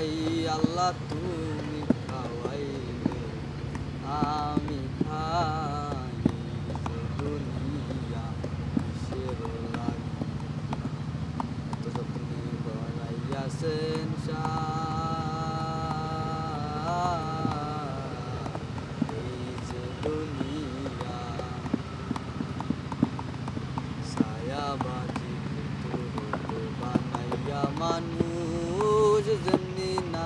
নাই আল্লাহ তুমি খাওয়াইলে আমি খাই দুনিয়া কিসের লাগি। এত যত্নে বানাইয়া মানুষ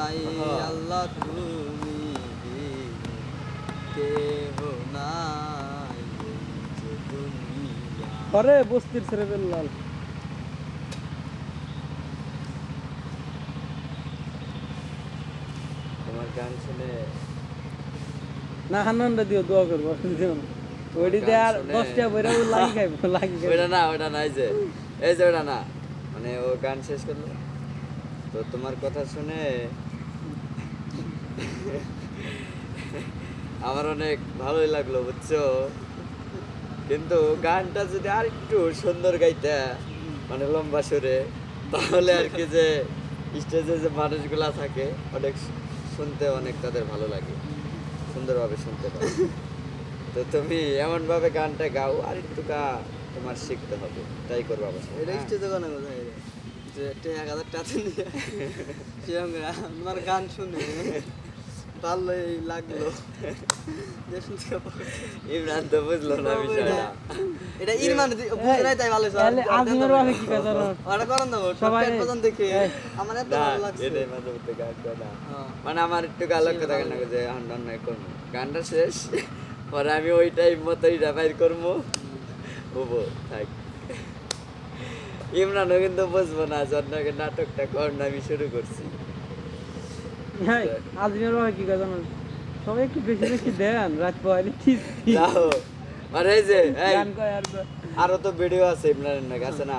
নাই আল্লাহ তুমি বিনে কেহ নাই এই আরে বস্তির ছেড়ে লাল। তোমার গান শুনে না হান্নানটা দিও দোয়া করব দিও না। ওইটিতে আর দশটা বইরা ও লাগি খাইব লাগি ওইটা না ওইটা না এই যে এই যে ওইটা না। মানে ও গান শেষ করল। তো তোমার কথা শুনে আমার অনেক ভালোই লাগল, বুঝছ? কিন্তু গানটা যদি আর একটু সুন্দর গাইতে মানে লম্বা সুরে, তাহলে আর কি যে স্টেজে যে মানুষগুলা থাকে, অনেক শুনতে অনেক তাদের ভালো লাগে। সুন্দরভাবে শুনতে পারে তো তুমি এমনভাবে গানটা গাও আর একটু গা তোমার শিখতে হবে। তাই করব অবশ্যই এটা? স্টেজে গান কোথায় যে এক হাজার টাকা নিয়ে সেরকম আমার গান শুনে ভালোই লাগল। যে শুনতে ইমরান তো বুঝলো না বিষয়টা। এটা দি- বুঝে নাই তাই ভালো। তাহলে আজমের কি কথা? ওটা করেন সবাই- দেখে। আমার এত ভালো লাগছে। এটাই মাঝে মধ্যে গান করে হ্যাঁ। মানে আমার একটু গালক কথা কেন যে হান্ডন নাই করব। গানটা শেষ পরে আমি ওই টাইম মতোই বাইর করব। হব থাক। ইমরানও কিন্তু বুঝব না জন্মকে নাটকটা কর না আমি শুরু করছি। হ্যাঁ আজমের বাসা কি কথা? সবাই একটু বেশি বেশি দেন রাত পরে ঠিক মানে এই যে আরও তো ভিডিও আছে ইমরানের নাকি আছে না?